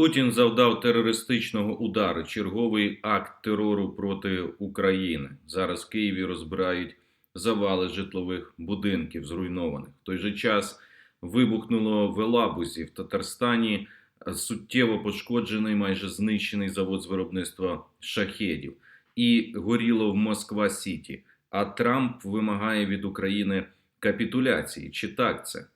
Путін завдав терористичного удару, черговий акт терору проти України. Зараз в Києві розбирають завали житлових будинків зруйнованих. В той же час вибухнуло в Елабузі в Татарстані суттєво пошкоджений, майже знищений завод з виробництва шахедів. І горіло в Москва Сіті. А Трамп вимагає від України капітуляції. Чи так це?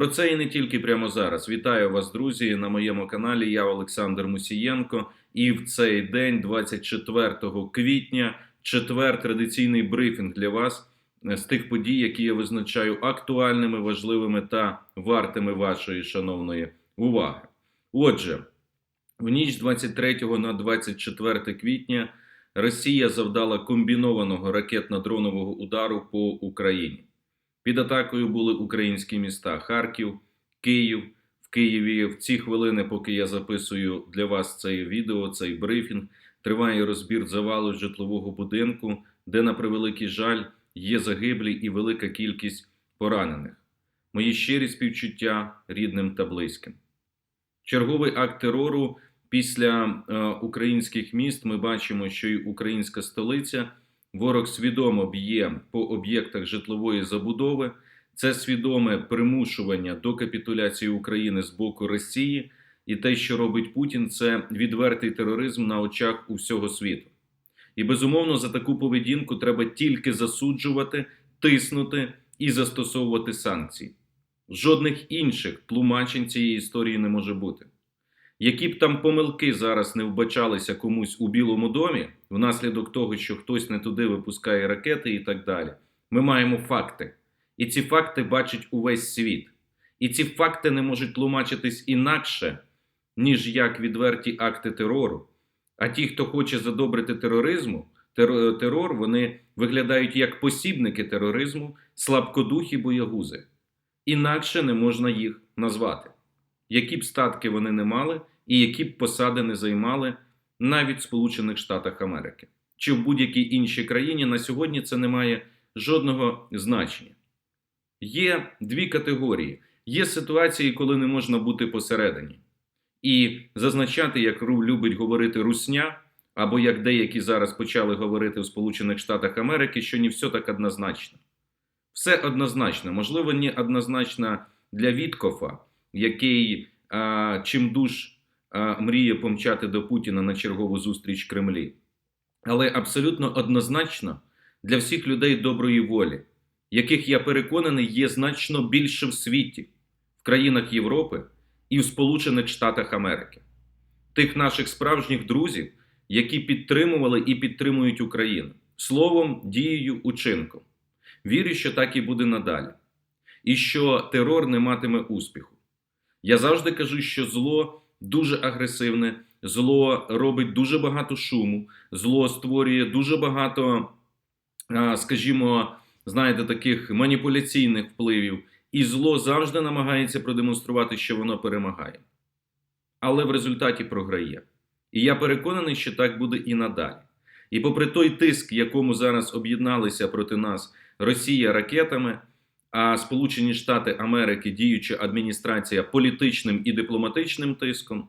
Про це і не тільки прямо зараз. Вітаю вас, друзі, на моєму каналі. Я Олександр Мусієнко. І в цей день, 24 квітня, четвер, традиційний брифінг для вас е, з тих подій, які я визначаю актуальними, важливими та вартими вашої шановної уваги. Отже, в ніч 23 на 24 квітня Росія завдала комбінованого ракетно-дронового удару по Україні. Під атакою були українські міста Харків, Київ. В Києві в ці хвилини, поки я записую для вас це відео, цей брифінг, триває розбір завалу житлового будинку, де, на превеликий жаль, є загиблі і велика кількість поранених. Мої щирі співчуття рідним та близьким. Черговий акт терору після е, українських міст ми бачимо, що і українська столиця. Ворог свідомо б'є по об'єктах житлової забудови. Це свідоме примушування до капітуляції України з боку Росії, і те, що робить Путін, це відвертий тероризм на очах у всього світу. І безумовно за таку поведінку треба тільки засуджувати, тиснути і застосовувати санкції. Жодних інших тлумачень цієї історії не може бути. Які б там помилки зараз не вбачалися комусь у Білому домі, внаслідок того, що хтось не туди випускає ракети і так далі, ми маємо факти. І ці факти бачить увесь світ. І ці факти не можуть тлумачитись інакше, ніж як відверті акти терору. А ті, хто хоче задобрити тероризму, тер терор, вони виглядають як посібники тероризму, слабкодухі боягузи. Інакше не можна їх назвати. Які б статки вони не мали, і які б посади не займали навіть в Сполучених Штатах Америки чи в будь-якій іншій країні на сьогодні це не має жодного значення. Є дві категорії. Є ситуації, коли не можна бути посередині. І зазначати, як Ру любить говорити Русня, або як деякі зараз почали говорити в Сполучених Штатах Америки, що не все так однозначно. Все однозначно, можливо, не однозначно для Віткофа, який а, чимдуж а, мріє помчати до Путіна на чергову зустріч Кремлі, але абсолютно однозначно для всіх людей доброї волі, яких я переконаний є значно більше в світі, в країнах Європи і в Сполучених Штатах Америки, тих наших справжніх друзів, які підтримували і підтримують Україну словом, дією, учинком. Вірю, що так і буде надалі, і що терор не матиме успіху. Я завжди кажу, що зло дуже агресивне, зло робить дуже багато шуму, зло створює дуже багато, скажімо, знаєте, таких маніпуляційних впливів, і зло завжди намагається продемонструвати, що воно перемагає. Але в результаті програє. І я переконаний, що так буде і надалі. І попри той тиск, якому зараз об'єдналися проти нас Росія ракетами, а Сполучені Штати Америки, діюча адміністрація політичним і дипломатичним тиском,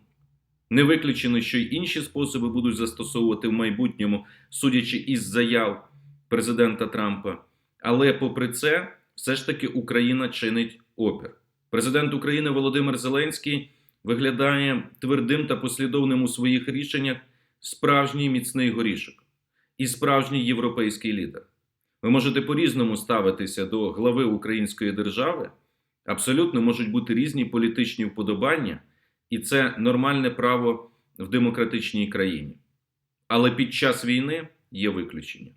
не виключено, що й інші способи будуть застосовувати в майбутньому, судячи із заяв президента Трампа. Але попри це, все ж таки Україна чинить опір. Президент України Володимир Зеленський виглядає твердим та послідовним у своїх рішеннях справжній міцний горішок і справжній європейський лідер. Ви можете по-різному ставитися до глави Української держави. Абсолютно можуть бути різні політичні вподобання, і це нормальне право в демократичній країні. Але під час війни є виключення,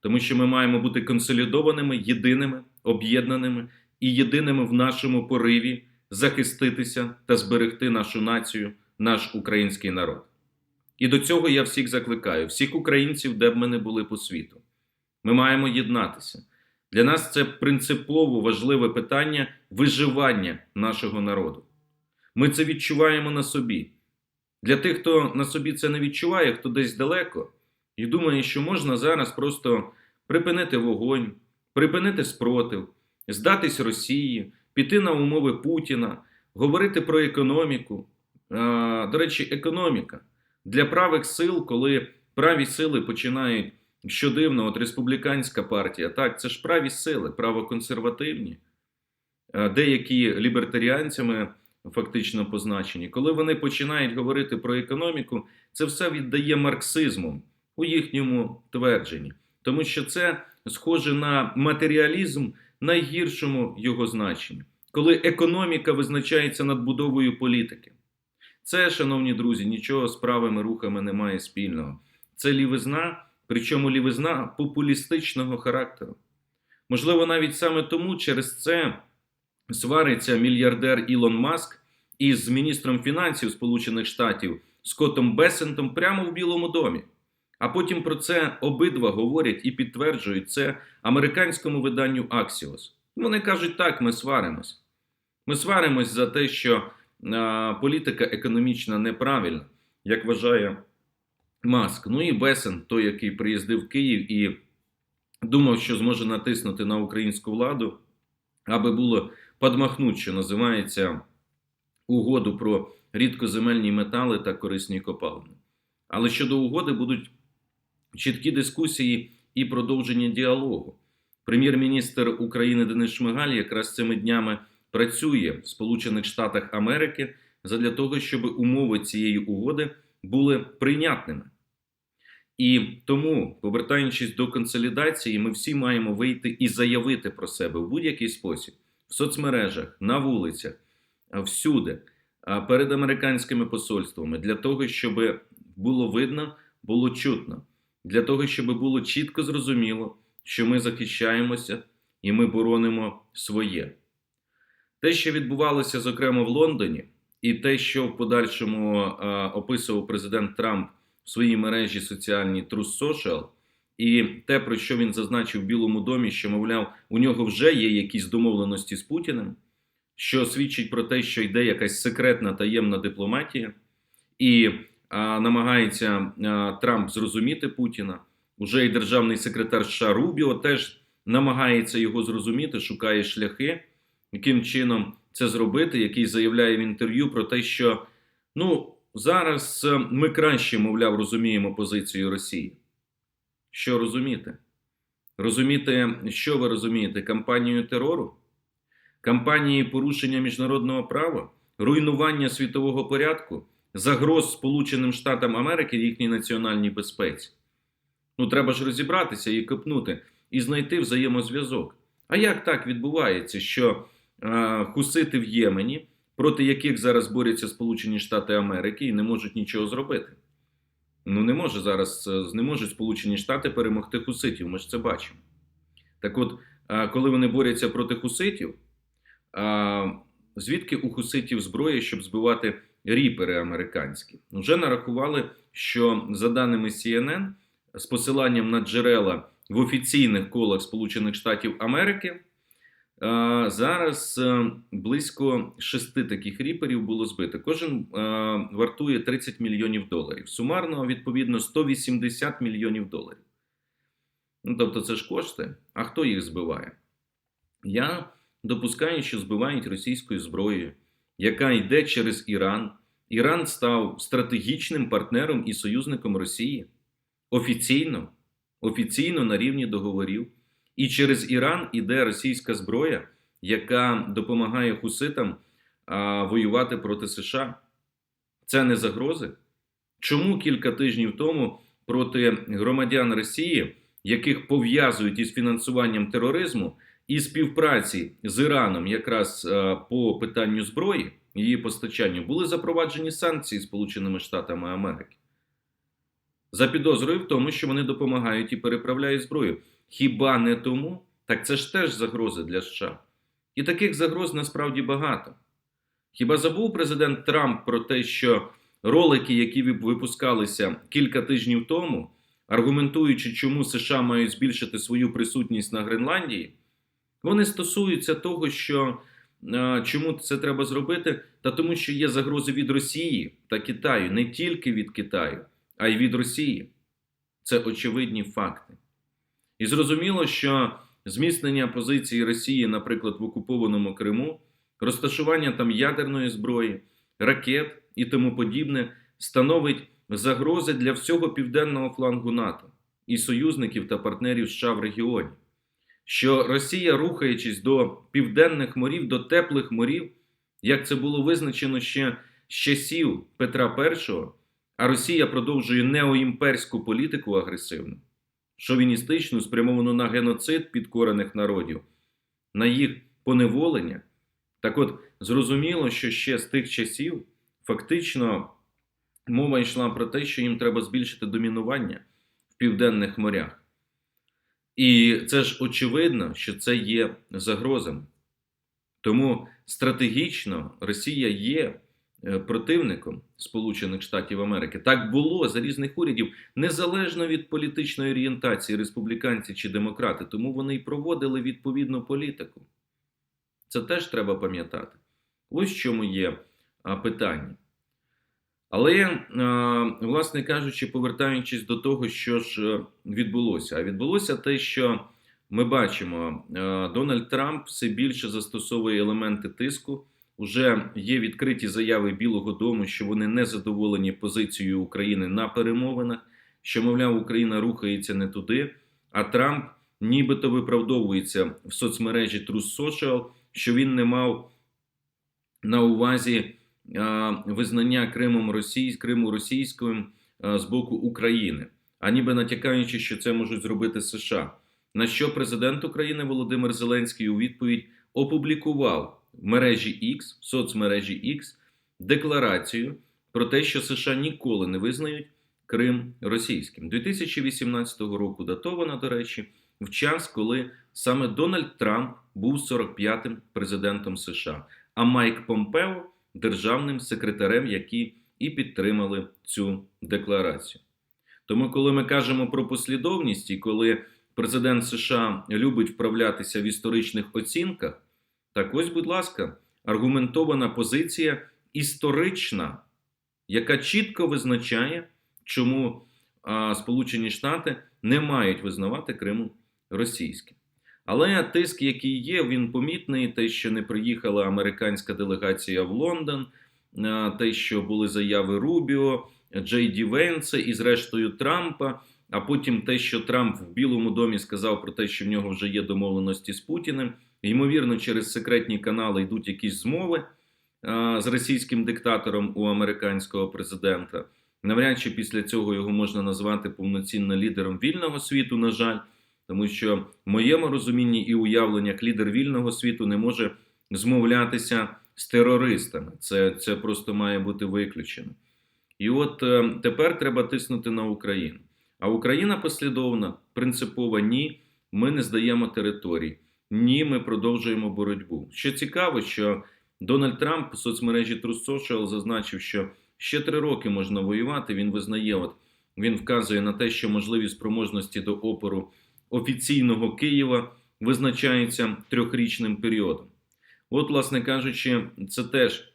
тому що ми маємо бути консолідованими, єдиними, об'єднаними і єдиними в нашому пориві захиститися та зберегти нашу націю, наш український народ. І до цього я всіх закликаю, всіх українців, де б ми не були по світу. Ми маємо єднатися. Для нас це принципово важливе питання виживання нашого народу. Ми це відчуваємо на собі. Для тих, хто на собі це не відчуває, хто десь далеко, і думає, що можна зараз просто припинити вогонь, припинити спротив, здатись Росії, піти на умови Путіна, говорити про економіку, до речі, економіка для правих сил, коли праві сили починають що дивно, от республіканська партія, так, це ж праві сили, правоконсервативні, деякі лібертаріанцями фактично позначені. Коли вони починають говорити про економіку, це все віддає марксизму у їхньому твердженні, тому що це схоже на матеріалізм найгіршому його значенні, коли економіка визначається надбудовою політики. Це, шановні друзі, нічого з правими рухами немає спільного. Це лівизна, причому лівизна популістичного характеру. Можливо, навіть саме тому через це свариться мільярдер Ілон Маск із міністром фінансів Сполучених Штатів Скоттом Бесентом прямо в Білому домі. А потім про це обидва говорять і підтверджують це американському виданню Axios. Вони кажуть, так, ми сваримось. Ми сваримось за те, що а, політика економічна неправильна, як вважає Маск. Ну і Бесен, той, який приїздив в Київ і думав, що зможе натиснути на українську владу, аби було подмахнуть, що називається угоду про рідкоземельні метали та корисні копалини. Але щодо угоди будуть чіткі дискусії і продовження діалогу. Прем'єр-міністр України Денис Шмигаль якраз цими днями працює в Сполучених Штатах Америки задля того, щоб умови цієї угоди були прийнятними. І тому, повертаючись до консолідації, ми всі маємо вийти і заявити про себе в будь-який спосіб. В соцмережах, на вулицях, всюди, перед американськими посольствами, для того, щоб було видно, було чутно, для того, щоб було чітко зрозуміло, що ми захищаємося і ми боронимо своє. Те, що відбувалося, зокрема в Лондоні, і те, що в подальшому описував президент Трамп в своїй мережі соціальній True Social, і те, про що він зазначив в Білому домі, що, мовляв, у нього вже є якісь домовленості з Путіним, що свідчить про те, що йде якась секретна таємна дипломатія, і а, намагається а, Трамп зрозуміти Путіна. Уже і державний секретар США Рубіо теж намагається його зрозуміти, шукає шляхи, яким чином це зробити, який заявляє в інтерв'ю про те, що ну зараз е, ми краще, мовляв, розуміємо позицію Росії. Що розуміти? Розуміти, що ви розумієте? Кампанію терору, кампанії порушення міжнародного права, руйнування світового порядку, загроз Сполученим Штатам Америки їхній національній безпеці. Ну, треба ж розібратися і копнути, і знайти взаємозв'язок. А як так відбувається, що е, хусити в Ємені, проти яких зараз борються Сполучені Штати Америки і не можуть нічого зробити? Ну, не може зараз не можуть Сполучені Штати перемогти хуситів, ми ж це бачимо. Так от, е, коли вони борються проти хуситів, е, звідки у хуситів зброя, щоб збивати ріпери американські? Вже нарахували, що за даними CNN, з посиланням на джерела в офіційних колах Сполучених Штатів Америки. Зараз е, близько шести таких ріперів було збито. Кожен е, вартує 30 мільйонів доларів. Сумарно, відповідно, 180 мільйонів доларів. Ну, тобто, це ж кошти. А хто їх збиває? Я допускаю, що збивають російською зброєю, яка йде через Іран. Іран став стратегічним партнером і союзником Росії офіційно, офіційно на рівні договорів. І через Іран іде російська зброя, яка допомагає хуситам а, воювати проти США. Це не загрози. Чому кілька тижнів тому проти громадян Росії, яких пов'язують із фінансуванням тероризму і співпраці з Іраном, якраз а, по питанню зброї, її постачанню, були запроваджені санкції Сполученими Штатами Америки? За підозрою в тому, що вони допомагають і переправляють зброю. Хіба не тому? Так це ж теж загрози для США. І таких загроз насправді багато. Хіба забув президент Трамп про те, що ролики, які випускалися кілька тижнів тому, аргументуючи, чому США мають збільшити свою присутність на Гренландії, вони стосуються того, що чому це треба зробити, та тому, що є загрози від Росії та Китаю, не тільки від Китаю, а й від Росії. Це очевидні факти. І зрозуміло, що зміцнення позиції Росії, наприклад, в окупованому Криму, розташування там ядерної зброї, ракет і тому подібне становить загрози для всього південного флангу НАТО і союзників та партнерів США в регіоні. Що Росія, рухаючись до південних морів, до теплих морів, як це було визначено ще з часів Петра І, а Росія продовжує неоімперську політику агресивну, шовіністичну, спрямовану на геноцид підкорених народів, на їх поневолення. Так от, зрозуміло, що ще з тих часів фактично мова йшла про те, що їм треба збільшити домінування в південних морях. І це ж очевидно, що це є загрозами. Тому стратегічно Росія є противником Сполучених Штатів Америки. Так було за різних урядів, незалежно від політичної орієнтації, республіканці чи демократи, тому вони й проводили відповідну політику. Це теж треба пам'ятати. Ось в чому є питання. Але, власне кажучи, повертаючись до того, що ж е, відбулося, а відбулося те, що ми бачимо, Дональд Трамп все більше застосовує елементи тиску. Уже є відкриті заяви Білого Дому, що вони не задоволені позицією України на перемовинах, що, мовляв, Україна рухається не туди, а Трамп нібито виправдовується в соцмережі Truth Social, що він не мав на увазі визнання Кримом Росії, Криму російською а, з боку України, а ніби натякаючи, що це можуть зробити США. На що президент України Володимир Зеленський у відповідь опублікував мережі X, соцмережі X, декларацію про те, що США ніколи не визнають Крим російським. 2018 року датована, до речі, в час, коли саме Дональд Трамп був 45-м президентом США, а Майк Помпео державним секретарем, які і підтримали цю декларацію. Тому, коли ми кажемо про послідовність, і коли президент США любить вправлятися в історичних оцінках, так ось, будь ласка, аргументована позиція історична, яка чітко визначає, чому Сполучені Штати не мають визнавати Криму російським. Але тиск, який є, він помітний. Те, що не приїхала американська делегація в Лондон, те, що були заяви Рубіо, Джей Ді Венса і, зрештою, Трампа. А потім те, що Трамп в Білому домі сказав про те, що в нього вже є домовленості з Путіним. Ймовірно, через секретні канали йдуть якісь змови а, з російським диктатором у американського президента. Навряд чи після цього його можна назвати повноцінно лідером вільного світу, на жаль, тому що в моєму розумінні і уявленнях лідер вільного світу не може змовлятися з терористами. Це, Це просто має бути виключено. І от е, тепер треба тиснути на Україну. А Україна послідовна, принципова ні, ми не здаємо територій. Ні, ми продовжуємо боротьбу. Що цікаво, що Дональд Трамп в соцмережі True Social зазначив, що ще три роки можна воювати. Він визнає, от він вказує на те, що можливі спроможності до опору офіційного Києва визначаються трьохрічним періодом. От, власне кажучи, це теж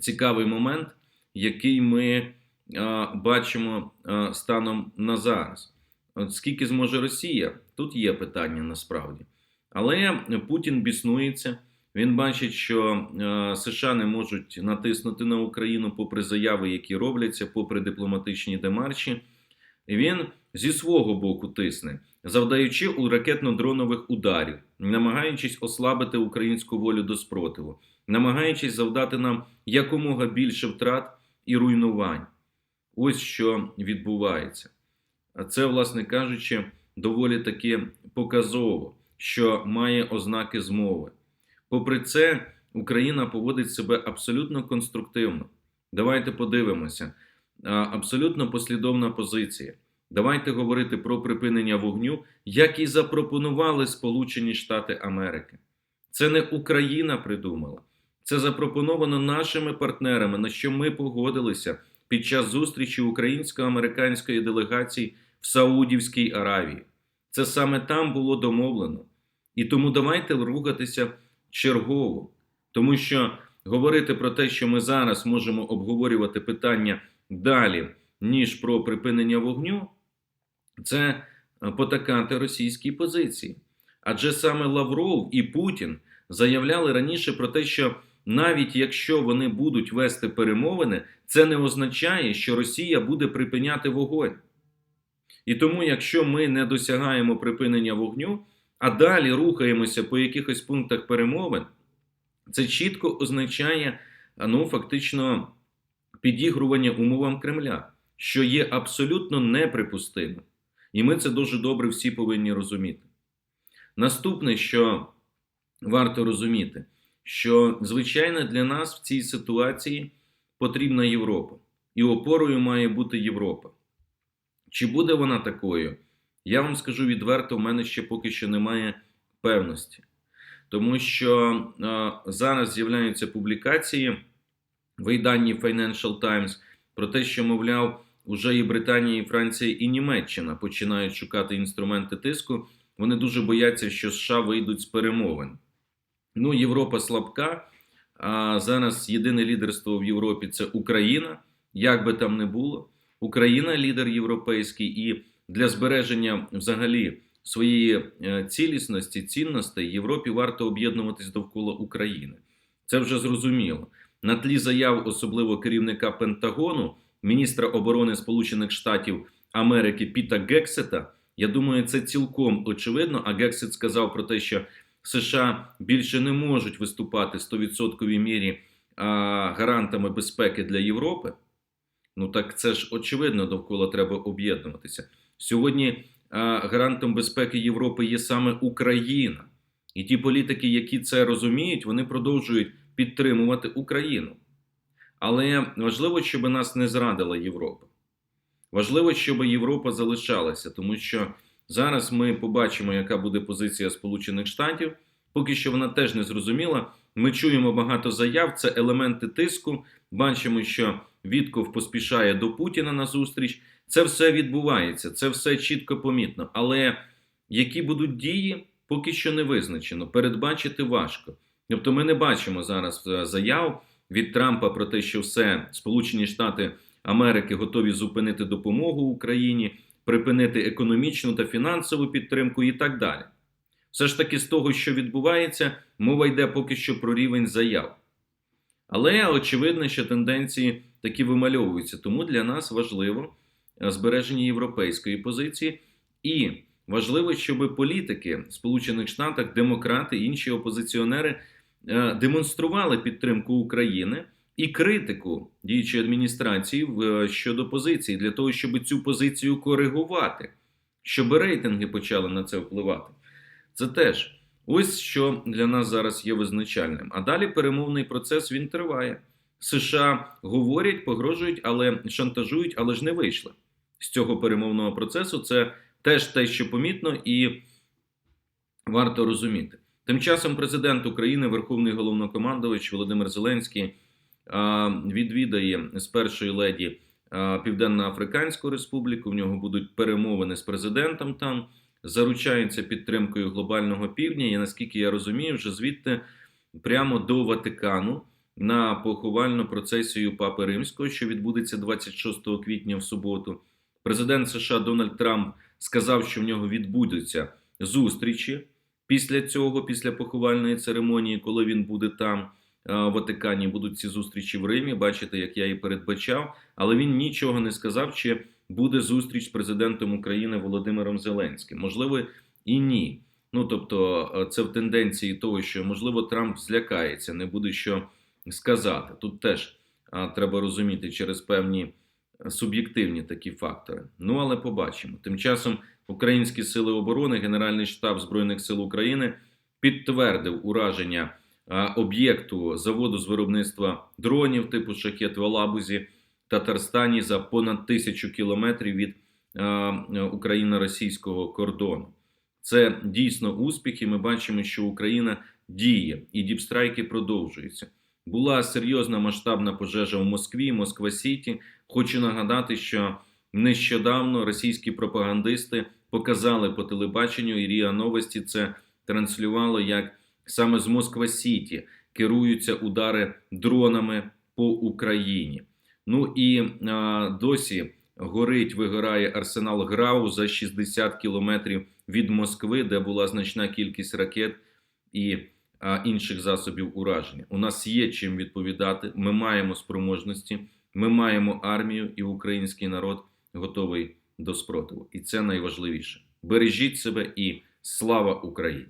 цікавий момент, який ми а, бачимо а, станом на зараз. От скільки зможе Росія? Тут є питання насправді. Але Путін біснується. Він бачить, що е, США не можуть натиснути на Україну попри заяви, які робляться, попри дипломатичні демарші. Він зі свого боку тисне, завдаючи у ракетно-дронових ударів, намагаючись ослабити українську волю до спротиву, намагаючись завдати нам якомога більше втрат і руйнувань. Ось що відбувається. А це, власне кажучи, доволі таки показово, що має ознаки змови. Попри це, Україна поводить себе абсолютно конструктивно. Давайте подивимося. Абсолютно послідовна позиція. Давайте говорити про припинення вогню, як і запропонували Сполучені Штати Америки. Це не Україна придумала, це запропоновано нашими партнерами, на що ми погодилися під час зустрічі українсько-американської делегації в Саудівській Аравії. Це саме там було домовлено. І тому давайте рухатися чергово, тому що говорити про те, що ми зараз можемо обговорювати питання далі, ніж про припинення вогню, це потакати російській позиції. Адже саме Лавров і Путін заявляли раніше про те, що навіть якщо вони будуть вести перемовини, це не означає, що Росія буде припиняти вогонь. І тому, якщо ми не досягаємо припинення вогню, а далі рухаємося по якихось пунктах перемовин, це чітко означає ну, фактично підігрування умовам Кремля, що є абсолютно неприпустимим. І ми це дуже добре всі повинні розуміти. Наступне, що варто розуміти, що звичайно для нас в цій ситуації потрібна Європа, і опорою має бути Європа. Чи буде вона такою? Я вам скажу відверто, в мене ще поки що немає певності. Тому що е, зараз з'являються публікації в виданні Financial Times про те, що, мовляв, уже і Британія, і Франція, і Німеччина починають шукати інструменти тиску. Вони дуже бояться, що США вийдуть з перемовин. Ну, Європа слабка. А зараз єдине лідерство в Європі це Україна, як би там не було. Україна лідер європейський, і для збереження взагалі своєї е, цілісності, цінностей Європі варто об'єднуватись довкола України. Це вже зрозуміло. На тлі заяв, особливо керівника Пентагону, міністра оборони Сполучених Штатів Америки Піта Гексета. Я думаю, це цілком очевидно. А Гексет сказав про те, що США більше не можуть виступати 100% мірі гарантами безпеки для Європи. Ну так це ж очевидно, довкола треба об'єднуватися. Сьогодні гарантом безпеки Європи є саме Україна. І ті політики, які це розуміють, вони продовжують підтримувати Україну. Але важливо, щоб нас не зрадила Європа. Важливо, щоб Європа залишалася, тому що зараз ми побачимо, яка буде позиція Сполучених Штатів. Поки що вона теж не зрозуміла. Ми чуємо багато заяв, це елементи тиску. Бачимо, що Вітков поспішає до Путіна на зустріч. Це все відбувається, це все чітко помітно. Але які будуть дії, поки що не визначено. Передбачити важко. Тобто, ми не бачимо зараз е, заяв від Трампа про те, що все Сполучені Штати Америки готові зупинити допомогу Україні, припинити економічну та фінансову підтримку і так далі. Все ж таки, з того, що відбувається, мова йде поки що про рівень заяв. Але очевидно, що тенденції такі вимальовуються. Тому для нас важливо е, збереження європейської позиції, і важливо, щоб політики Сполучених Штатах, демократи інші опозиціонери е, демонстрували підтримку України і критику діючої адміністрації е, щодо позиції для того, щоб цю позицію коригувати, щоб рейтинги почали на це впливати. Це теж ось що для нас зараз є визначальним. А далі перемовний процес він триває. США говорять, погрожують, але шантажують, але ж не вийшли з цього перемовного процесу. Це теж те, що помітно, і варто розуміти. Тим часом президент України, Верховний головнокомандувач Володимир Зеленський відвідає з першої леді Південно-Африканську Республіку. В нього будуть перемовини з президентом там, заручаються підтримкою глобального півдня. І наскільки я розумію, вже звідти прямо до Ватикану на поховальну процесію Папи Римського, що відбудеться 26 квітня в суботу. Президент США Дональд Трамп сказав, що в нього відбудуться зустрічі після цього, після поховальної церемонії, коли він буде там. В Ватикані будуть ці зустрічі в Римі. Бачите, як я і передбачав, але він нічого не сказав, чи буде зустріч з президентом України Володимиром Зеленським. Можливо, і ні. Ну тобто, це в тенденції того, що можливо Трамп злякається, не буде що сказати. Тут теж треба розуміти через певні суб'єктивні такі фактори. Ну але побачимо. Тим часом українські сили оборони, Генеральний штаб збройних сил України підтвердив ураження об'єкту заводу з виробництва дронів типу шахет в Алабузі Татарстані за понад тисячу кілометрів від україно-російського кордону. Це дійсно успіх, і ми бачимо, що Україна діє і діпстрайки продовжуються. Була серйозна масштабна пожежа в Москві, Москва Сіті. Хочу нагадати, що нещодавно російські пропагандисти показали по телебаченню і Ріа Новості це транслювало як саме з Москва Сіті керуються удари дронами по Україні. Ну і а, досі горить, вигорає арсенал Грау за 60 кілометрів від Москви, де була значна кількість ракет і інших засобів ураження. У нас є чим відповідати. Ми маємо спроможності, ми маємо армію, і український народ готовий до спротиву. І це найважливіше. Бережіть себе і слава Україні!